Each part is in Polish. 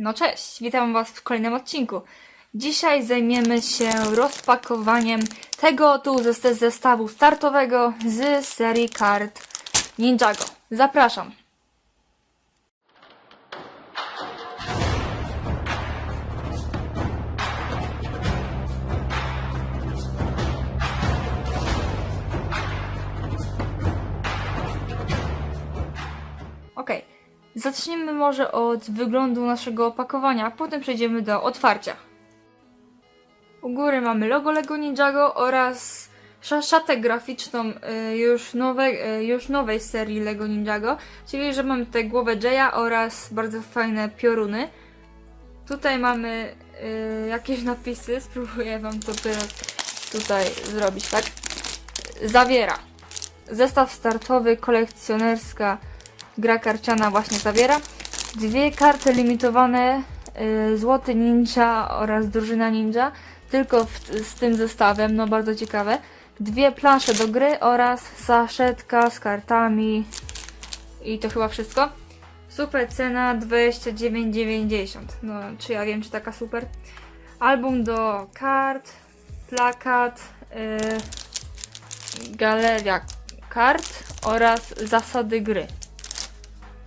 No cześć, witam Was w kolejnym odcinku. Dzisiaj zajmiemy się rozpakowaniem tego oto ze zestawu startowego z serii kart Ninjago. Zapraszam. Okej, zacznijmy może od wyglądu naszego opakowania, a potem przejdziemy do otwarcia. U góry mamy logo Lego Ninjago oraz sza- szatę graficzną y, już, nowej, y, już nowej serii Lego Ninjago, czyli że mamy tutaj głowę Jaya oraz bardzo fajne pioruny. Tutaj mamy y, jakieś napisy, spróbuję wam to teraz tutaj zrobić, tak? Zawiera. Zestaw startowy, kolekcjonerska gra karciana właśnie zawiera. Dwie karty limitowane, y, Złoty Ninja oraz Drużyna Ninja, tylko w, z tym zestawem, no bardzo ciekawe. Dwie plansze do gry oraz saszetka z kartami i to chyba wszystko. Super cena 29,90. No, czy ja wiem, czy taka super. Album do kart, plakat, y, galeria kart oraz zasady gry.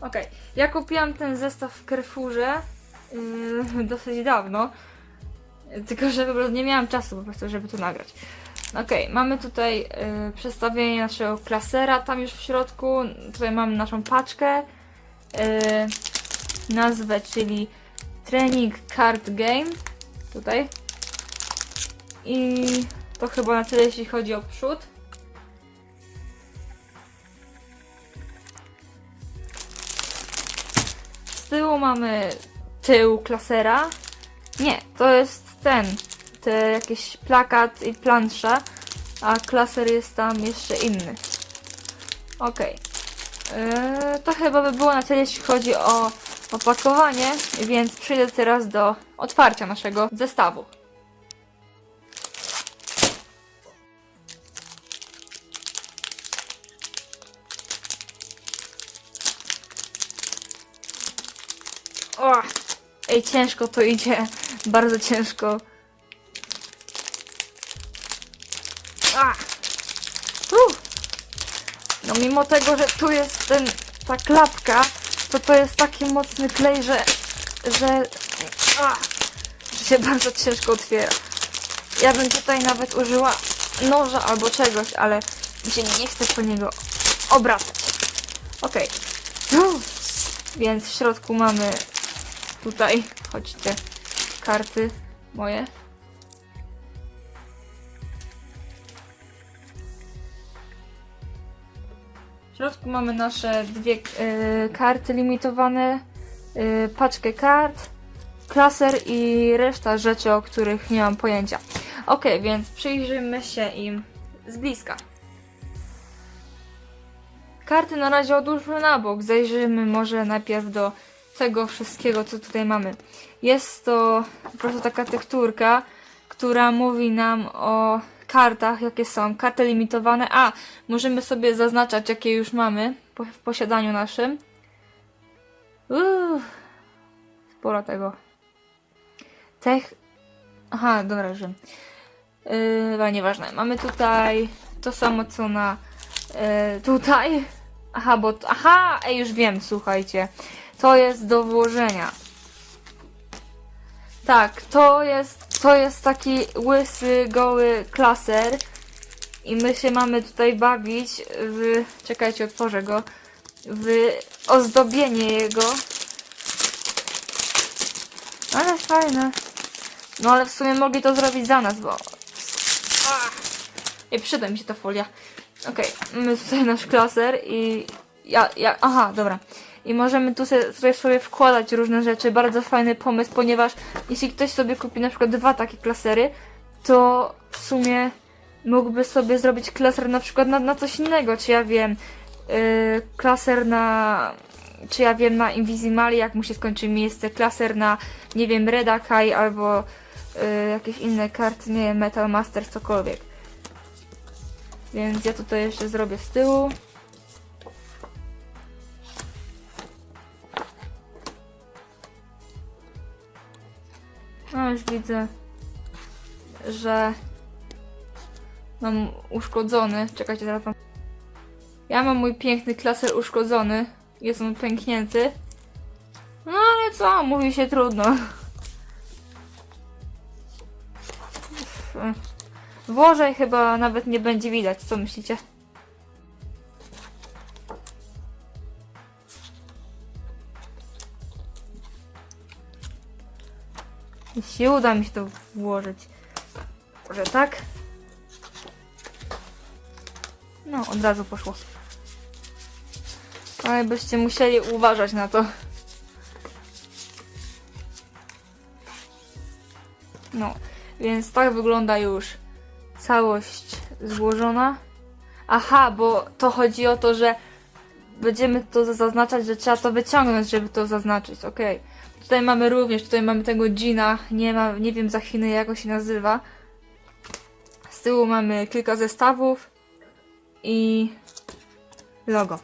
Okej, ja kupiłam ten zestaw w Carrefourze yy, dosyć dawno, tylko że po prostu nie miałam czasu po prostu, żeby to nagrać. Okej, mamy tutaj yy, przedstawienie naszego klasera tam już w środku, tutaj mamy naszą paczkę, yy, nazwę, czyli Training Card Game, tutaj. I to chyba na tyle, jeśli chodzi o przód. Tyłu mamy tył klasera. Nie, to jest ten. Te jakieś plakat i plansza, a klaser jest tam jeszcze inny. Okej. Yy, to chyba by było na tyle, jeśli chodzi o opakowanie, więc przejdę teraz do otwarcia naszego zestawu. Ej, ciężko to idzie. Bardzo ciężko. Uff. No mimo tego, że tu jest ten, ta klapka, to to jest taki mocny klej, że, że, że się bardzo ciężko otwiera. Ja bym tutaj nawet użyła noża albo czegoś, ale się nie chce po niego obracać. Okej. Uff. Więc w środku mamy tutaj, chodźcie, karty moje. W środku mamy nasze dwie e, karty limitowane, e, paczkę kart, klaser i reszta rzeczy, o których nie mam pojęcia. Ok, więc przyjrzyjmy się im z bliska. Karty na razie odłóżmy na bok. Zajrzymy może najpierw do tego wszystkiego, co tutaj mamy. Jest to po prostu taka tekturka, która mówi nam o kartach, jakie są. Karty limitowane. A, możemy sobie zaznaczać, jakie już mamy w posiadaniu naszym. Uuu, sporo tego. Tech. Aha, dobra, że. Yy, nieważne. Mamy tutaj to samo, co na yy, tutaj. Aha, bo. Aha, ej, już wiem, słuchajcie. To jest do włożenia. Tak, to jest, to jest taki łysy, goły klaser. I my się mamy tutaj bawić w... Czekajcie, otworzę go. W ozdobienie jego. Ale fajne. No ale w sumie mogli to zrobić za nas, bo... Ach. Ej, przyda mi się ta folia. Okej, mamy tutaj nasz klaser i... Ja, ja, aha, dobra. I możemy tu sobie, sobie, wkładać różne rzeczy. Bardzo fajny pomysł, ponieważ jeśli ktoś sobie kupi na przykład dwa takie klasery, to w sumie mógłby sobie zrobić klaser na przykład na, na coś innego, czy ja wiem, yy, klaser na, czy ja wiem, na Invisimali, jak mu się skończy miejsce, klaser na, nie wiem, Redakai albo yy, jakieś inne karty, nie wiem, Metal Master, cokolwiek. Więc ja tutaj jeszcze zrobię z tyłu. Widzę, że mam uszkodzony. Czekajcie, zaraz wam. Ja mam mój piękny klaser uszkodzony. Jest on pęknięty. No ale co, mówi się trudno. Włożej chyba nawet nie będzie widać, co myślicie? Jeśli uda mi się to włożyć. Może tak? No, od razu poszło. Ale byście musieli uważać na to. No, więc tak wygląda już całość złożona. Aha, bo to chodzi o to, że będziemy to zaznaczać, że trzeba to wyciągnąć, żeby to zaznaczyć. Okej. Tutaj mamy również, tutaj mamy tego Gina, nie ma, nie wiem za Chiny jak on się nazywa. Z tyłu mamy kilka zestawów i logo.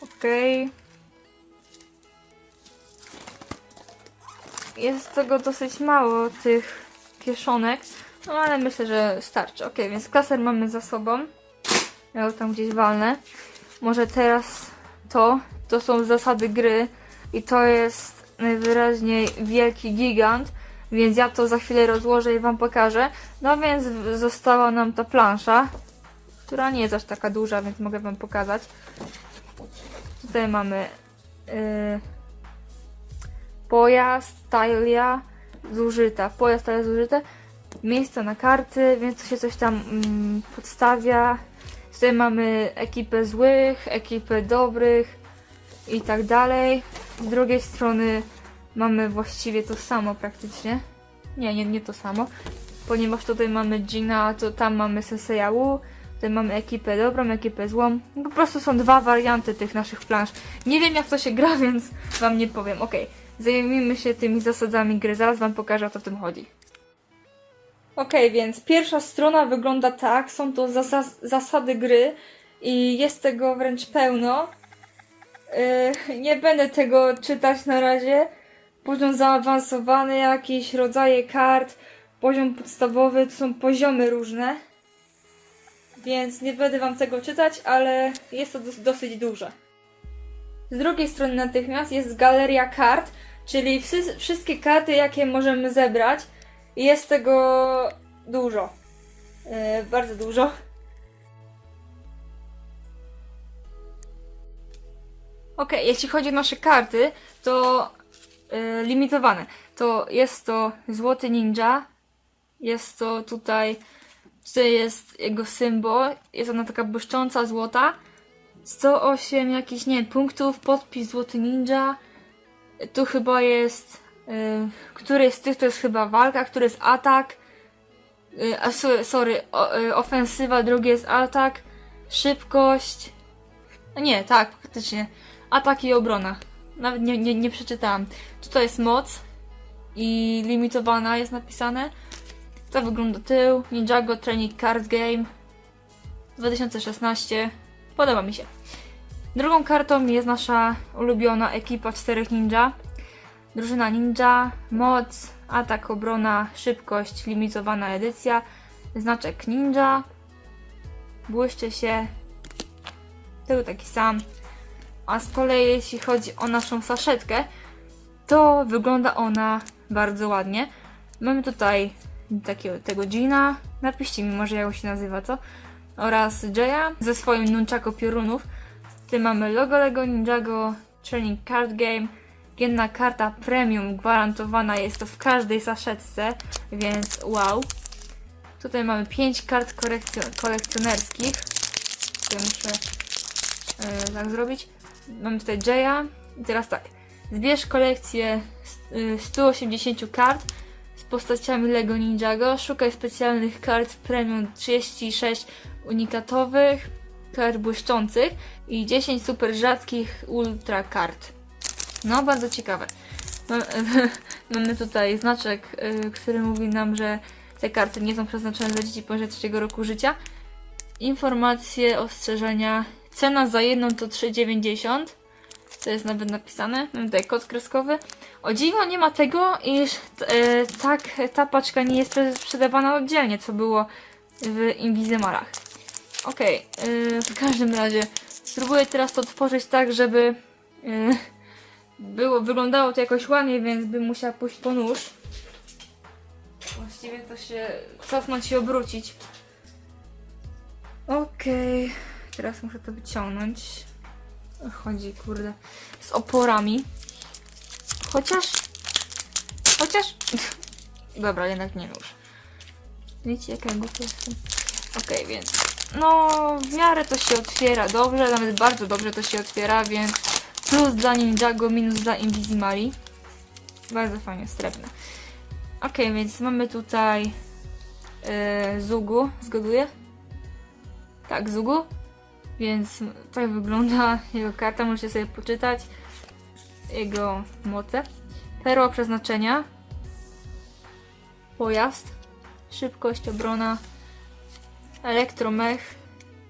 Okej. Jest tego dosyć mało, tych kieszonek, no ale myślę, że starczy. Ok, więc klaser mamy za sobą. Ja go tam gdzieś walnę. Może teraz to, to są zasady gry i to jest najwyraźniej wielki gigant, więc ja to za chwilę rozłożę i Wam pokażę. No więc została nam ta plansza, która nie jest aż taka duża, więc mogę Wam pokazać. Tutaj mamy yy, pojazd, talia zużyta, pojazd, talia zużyte, miejsce na karty, więc tu się coś tam mm, podstawia. Tutaj mamy ekipę złych, ekipę dobrych i tak dalej. Z drugiej strony mamy właściwie to samo praktycznie. Nie, nie, nie to samo. Ponieważ tutaj mamy Gina, to tam mamy Senseiya Wu, tutaj mamy ekipę dobrą, ekipę złą. Po prostu są dwa warianty tych naszych plansz. Nie wiem jak to się gra, więc wam nie powiem. Okej, zajmijmy się tymi zasadami gry. Zaraz wam pokażę o co w tym chodzi. Okej, więc pierwsza strona wygląda tak. Są to zasa- zasady gry i jest tego wręcz pełno. Yy, nie będę tego czytać na razie. Poziom zaawansowany, jakieś rodzaje kart, poziom podstawowy, to są poziomy różne. Więc nie będę wam tego czytać, ale jest to dos- dosyć duże. Z drugiej strony natychmiast jest galeria kart, czyli wszystkie karty, jakie możemy zebrać. Jest tego dużo. Yy, bardzo dużo. Ok, jeśli chodzi o nasze karty, to yy, limitowane. To jest to Złoty Ninja. Jest to tutaj. Tutaj jest jego symbol. Jest ona taka błyszcząca, złota. 108 jakichś, nie punktów. Podpis Złoty Ninja. Tu chyba jest. Yy, który z tych to jest chyba walka, który jest atak. Yy, sorry, o, yy, ofensywa, drugi jest atak. Szybkość. No nie, tak, faktycznie. Atak i obrona. Nawet nie, nie, nie przeczytałam. Tutaj jest moc i limitowana jest napisane. To wygląda tył. Ninjago Training Card Game 2016. Podoba mi się. Drugą kartą jest nasza ulubiona ekipa czterech ninja. Drużyna ninja, moc, atak, obrona, szybkość, limitowana edycja, znaczek ninja, błyszczy się, tył taki sam. A z kolei jeśli chodzi o naszą saszetkę, to wygląda ona bardzo ładnie. Mamy tutaj takiego tego Gina, napiszcie mi może jak się nazywa, co? Oraz Jaya ze swoim nunchaku piorunów. Tutaj mamy logo Lego Ninjago, Training Card Game, jedna karta premium gwarantowana jest to w każdej saszetce, więc wow. Tutaj mamy 5 kart kolekcjonerskich. Tutaj muszę e, tak zrobić. Mamy tutaj Jaya. I teraz tak. Zbierz kolekcję y, 180 kart z postaciami Lego Ninjago. Szukaj specjalnych kart premium 36 unikatowych, kart błyszczących i 10 super rzadkich ultra kart. No, bardzo ciekawe. Mam- Mamy tutaj znaczek, y, który mówi nam, że te karty nie są przeznaczone dla dzieci poniżej trzeciego roku życia. Informacje, ostrzeżenia. Cena za jedną to 3,90. To jest nawet napisane. Mam tutaj kod kreskowy. O dziwo nie ma tego, iż e, tak ta paczka nie jest sprze- sprzedawana oddzielnie, co było w Invizymalach. Okej, e, w każdym razie spróbuję teraz to otworzyć tak, żeby e, było, wyglądało to jakoś ładnie, więc bym musiała pójść po nóż. Właściwie to się cofnąć i obrócić. Okej, teraz muszę to wyciągnąć. Chodzi, kurde, z oporami. Chociaż. Chociaż. Dobra, jednak nie nóż. Wiecie, jaka ja głupia jestem. Okej, więc. No, w miarę to się otwiera dobrze, nawet bardzo dobrze to się otwiera, więc plus dla Ninjago, minus dla Invizimali. Bardzo fajnie, srebrne. Okej, więc mamy tutaj yy, Zugu, zgaduję? Tak, Zugu. Więc tak wygląda jego karta, możecie sobie poczytać jego moce. Perła przeznaczenia. Pojazd. Szybkość, obrona. Elektromech.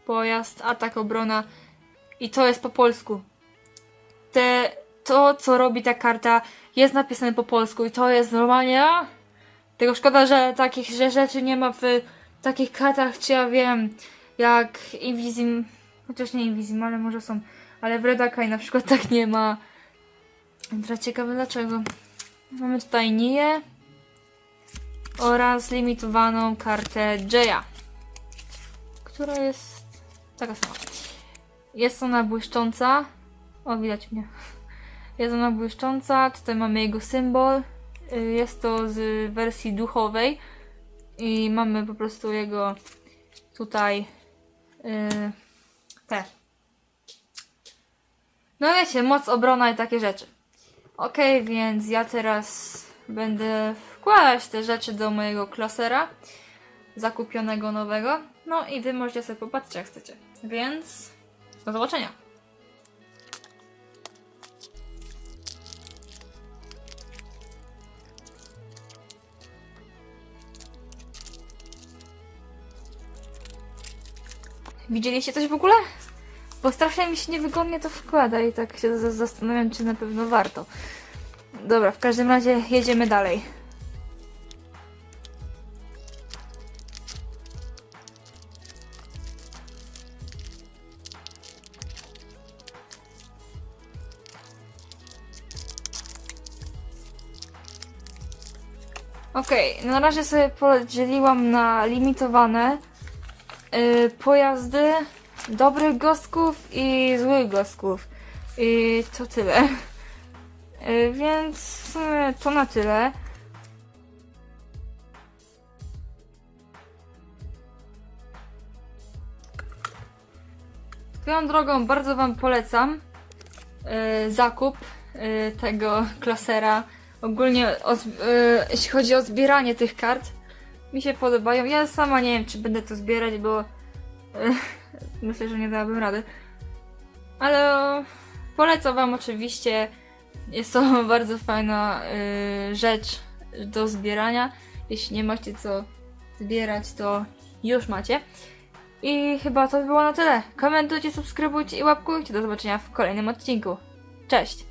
Pojazd, atak, obrona. I to jest po polsku. Te, to, co robi ta karta, jest napisane po polsku i to jest normalnie. Tego szkoda, że takich rzeczy nie ma w takich kartach, czy ja wiem, jak Invisim. Chociaż nie Invisim, ale może są. Ale w Redakai na przykład tak nie ma. Teraz ciekawe dlaczego. Mamy tutaj Nię oraz limitowaną kartę Jaya, która jest taka sama. Jest ona błyszcząca. O, widać mnie. Jest ona błyszcząca. Tutaj mamy jego symbol. Y, Jest to z wersji duchowej. I mamy po prostu jego tutaj y, te. No wiecie, moc obrona i takie rzeczy. Okej, więc ja teraz będę wkładać te rzeczy do mojego klasera zakupionego nowego. No i wy możecie sobie popatrzeć jak chcecie. Więc do zobaczenia. Widzieliście coś w ogóle? Bo strasznie mi się niewygodnie to wkłada i tak się za- zastanawiam, czy na pewno warto. Dobra, w każdym razie jedziemy dalej. Okej, na razie sobie podzieliłam na limitowane y, pojazdy dobrych gostków i złych gostków. I to tyle. Y, więc to na tyle. Swoją drogą bardzo Wam polecam y, zakup y, tego klasera. Ogólnie jeśli chodzi o zbieranie tych kart, mi się podobają. Ja sama nie wiem, czy będę to zbierać, bo myślę, że nie dałabym rady. Ale polecam Wam oczywiście. Jest to bardzo fajna y, rzecz do zbierania. Jeśli nie macie co zbierać, to już macie. I chyba to by było na tyle. Komentujcie, subskrybujcie i łapkujcie. Do zobaczenia w kolejnym odcinku. Cześć!